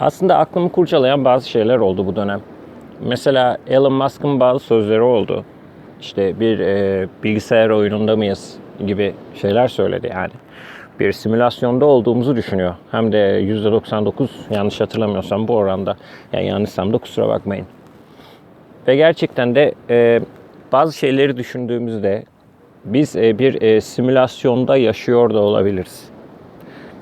Aslında aklımı kurcalayan bazı şeyler oldu bu dönem. Mesela Elon Musk'ın bazı sözleri oldu. İşte bir e, bilgisayar oyununda mıyız gibi şeyler söyledi yani. Bir simülasyonda olduğumuzu düşünüyor. Hem de %99 yanlış hatırlamıyorsam bu oranda. Yani yanlışsam da kusura bakmayın. Ve gerçekten de e, bazı şeyleri düşündüğümüzde biz e, bir e, simülasyonda yaşıyor da olabiliriz.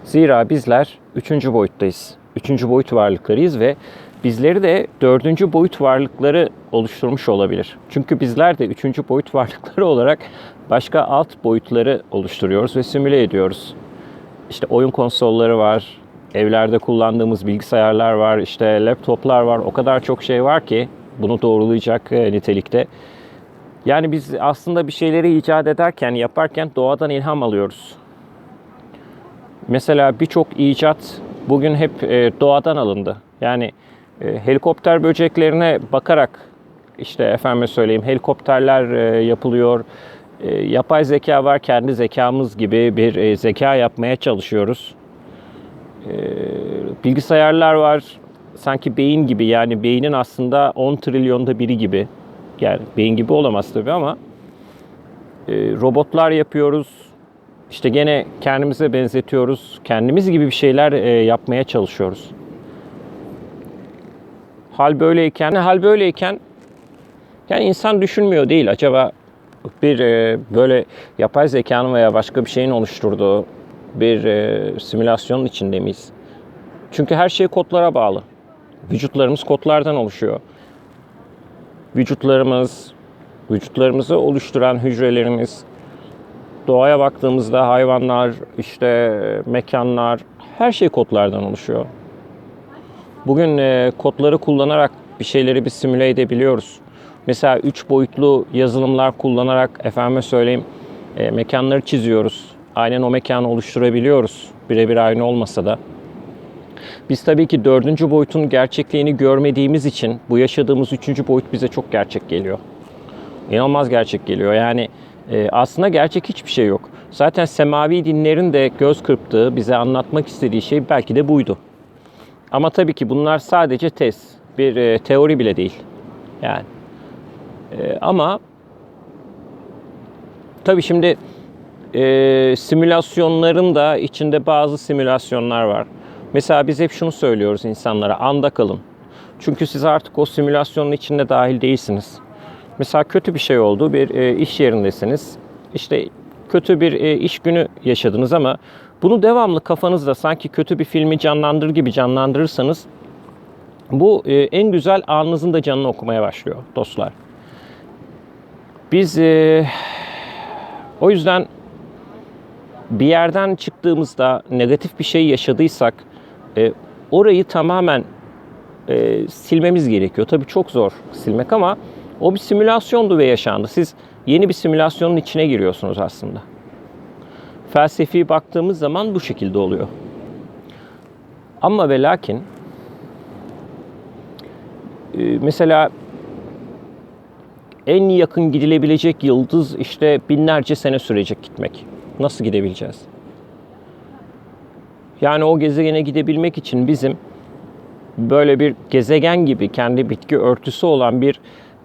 Zira bizler üçüncü boyuttayız. Üçüncü boyut varlıklarıyız ve bizleri de dördüncü boyut varlıkları oluşturmuş olabilir. Çünkü bizler de üçüncü boyut varlıkları olarak başka alt boyutları oluşturuyoruz ve simüle ediyoruz. İşte oyun konsolları var, evlerde kullandığımız bilgisayarlar var, işte laptoplar var. O kadar çok şey var ki bunu doğrulayacak e, nitelikte. Yani biz aslında bir şeyleri icat ederken, yaparken doğadan ilham alıyoruz. Mesela birçok icat bugün hep e, doğadan alındı. Yani e, helikopter böceklerine bakarak işte efendime söyleyeyim helikopterler e, yapılıyor. Yapay zeka var kendi zekamız gibi bir zeka yapmaya çalışıyoruz. Bilgisayarlar var sanki beyin gibi yani beynin aslında 10 trilyonda biri gibi. Yani beyin gibi olamaz tabii ama robotlar yapıyoruz. İşte gene kendimize benzetiyoruz. Kendimiz gibi bir şeyler e, yapmaya çalışıyoruz. Hal böyleyken, hal böyleyken yani insan düşünmüyor değil. Acaba bir e, böyle yapay zekanın veya başka bir şeyin oluşturduğu bir e, simülasyonun içinde miyiz? Çünkü her şey kodlara bağlı. Vücutlarımız kodlardan oluşuyor. Vücutlarımız, vücutlarımızı oluşturan hücrelerimiz, doğaya baktığımızda hayvanlar, işte mekanlar, her şey kodlardan oluşuyor. Bugün e, kodları kullanarak bir şeyleri bir simüle edebiliyoruz. Mesela üç boyutlu yazılımlar kullanarak efendime söyleyeyim e, mekanları çiziyoruz. Aynen o mekanı oluşturabiliyoruz. Birebir aynı olmasa da. Biz tabii ki dördüncü boyutun gerçekliğini görmediğimiz için bu yaşadığımız üçüncü boyut bize çok gerçek geliyor. İnanılmaz gerçek geliyor. Yani e, aslında gerçek hiçbir şey yok. Zaten semavi dinlerin de göz kırptığı, bize anlatmak istediği şey belki de buydu. Ama tabii ki bunlar sadece tez, bir e, teori bile değil. Yani e, ama tabii şimdi e, simülasyonların da içinde bazı simülasyonlar var. Mesela biz hep şunu söylüyoruz insanlara, anda kalın. Çünkü siz artık o simülasyonun içinde dahil değilsiniz. Mesela kötü bir şey oldu, bir e, iş yerindesiniz. İşte kötü bir e, iş günü yaşadınız ama bunu devamlı kafanızda sanki kötü bir filmi canlandırır gibi canlandırırsanız bu e, en güzel anınızın da canını okumaya başlıyor dostlar. Biz e, o yüzden bir yerden çıktığımızda negatif bir şey yaşadıysak e, orayı tamamen e, silmemiz gerekiyor. Tabii çok zor silmek ama o bir simülasyondu ve yaşandı. Siz yeni bir simülasyonun içine giriyorsunuz aslında. Felsefi baktığımız zaman bu şekilde oluyor. Ama ve lakin e, mesela en yakın gidilebilecek yıldız işte binlerce sene sürecek gitmek. Nasıl gidebileceğiz? Yani o gezegene gidebilmek için bizim böyle bir gezegen gibi kendi bitki örtüsü olan bir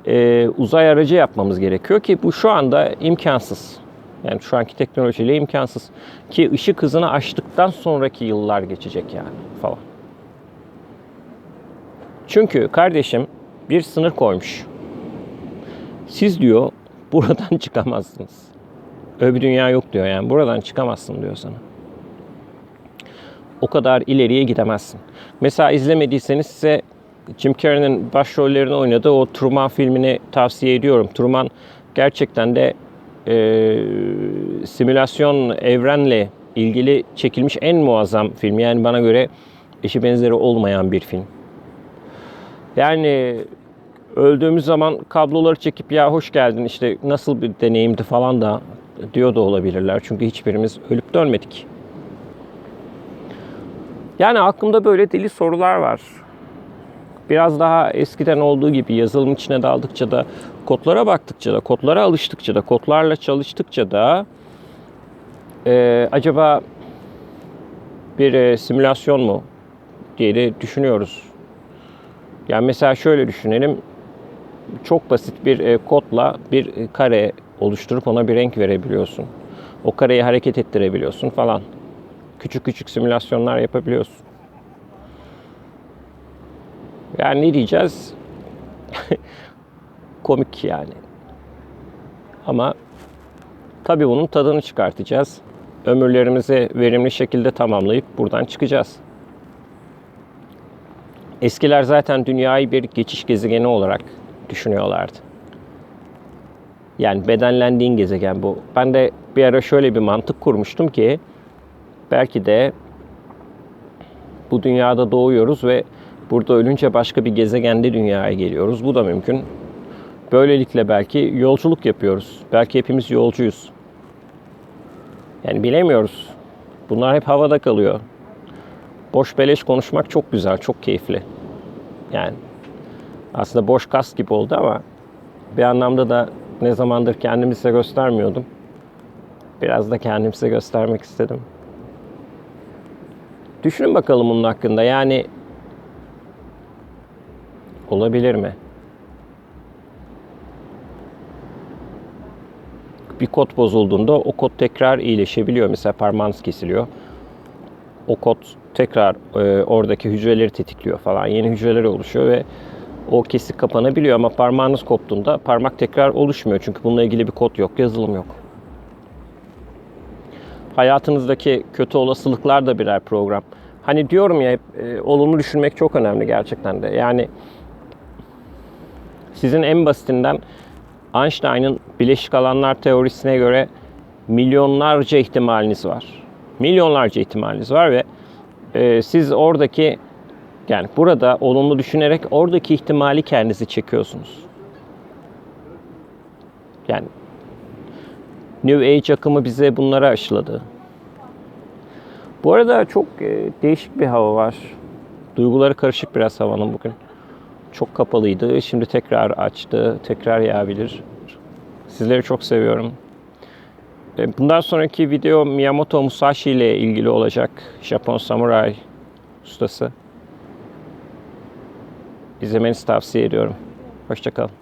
e, uzay aracı yapmamız gerekiyor ki bu şu anda imkansız. Yani şu anki teknolojiyle imkansız. Ki ışık hızını aştıktan sonraki yıllar geçecek yani falan. Çünkü kardeşim bir sınır koymuş. Siz diyor buradan çıkamazsınız. Öbür dünya yok diyor yani buradan çıkamazsın diyor sana. O kadar ileriye gidemezsin. Mesela izlemediyseniz size Jim Carrey'nin başrollerini oynadığı o Truman filmini tavsiye ediyorum. Truman gerçekten de e, simülasyon evrenle ilgili çekilmiş en muazzam film. Yani bana göre eşi benzeri olmayan bir film. Yani öldüğümüz zaman kabloları çekip ya hoş geldin işte nasıl bir deneyimdi falan da diyor da olabilirler. Çünkü hiçbirimiz ölüp dönmedik. Yani aklımda böyle deli sorular var. Biraz daha eskiden olduğu gibi yazılım içine daldıkça da kodlara baktıkça da kodlara alıştıkça da kodlarla çalıştıkça da e, acaba bir e, simülasyon mu diye de düşünüyoruz. Yani mesela şöyle düşünelim. Çok basit bir e, kodla bir e, kare oluşturup ona bir renk verebiliyorsun. O kareyi hareket ettirebiliyorsun falan. Küçük küçük simülasyonlar yapabiliyorsun. Yani ne diyeceğiz? Komik yani. Ama tabii bunun tadını çıkartacağız. Ömürlerimizi verimli şekilde tamamlayıp buradan çıkacağız. Eskiler zaten dünyayı bir geçiş gezegeni olarak düşünüyorlardı. Yani bedenlendiğin gezegen bu. Ben de bir ara şöyle bir mantık kurmuştum ki belki de bu dünyada doğuyoruz ve burada ölünce başka bir gezegende dünyaya geliyoruz. Bu da mümkün. Böylelikle belki yolculuk yapıyoruz. Belki hepimiz yolcuyuz. Yani bilemiyoruz. Bunlar hep havada kalıyor. Boş beleş konuşmak çok güzel, çok keyifli. Yani aslında boş kas gibi oldu ama bir anlamda da ne zamandır kendimi size göstermiyordum. Biraz da kendimi size göstermek istedim. Düşünün bakalım bunun hakkında. Yani olabilir mi? Bir kod bozulduğunda o kod tekrar iyileşebiliyor. Mesela parmağınız kesiliyor. O kod tekrar e, oradaki hücreleri tetikliyor falan. Yeni hücreler oluşuyor ve o kesik kapanabiliyor ama parmağınız koptuğunda parmak tekrar oluşmuyor. Çünkü bununla ilgili bir kod yok, yazılım yok. Hayatınızdaki kötü olasılıklar da birer program. Hani diyorum ya hep e, olumlu düşünmek çok önemli gerçekten de. Yani sizin en basitinden Einstein'ın bileşik alanlar teorisine göre milyonlarca ihtimaliniz var. Milyonlarca ihtimaliniz var ve e, siz oradaki yani burada olumlu düşünerek oradaki ihtimali kendinizi çekiyorsunuz. Yani New Age akımı bize bunları aşıladı. Bu arada çok e, değişik bir hava var. Duyguları karışık biraz havanın bugün. Çok kapalıydı. Şimdi tekrar açtı. Tekrar yağabilir. Sizleri çok seviyorum. E, Bundan sonraki video Miyamoto Musashi ile ilgili olacak. Japon samuray ustası. İzlemenizi tavsiye ediyorum. Hoşçakalın.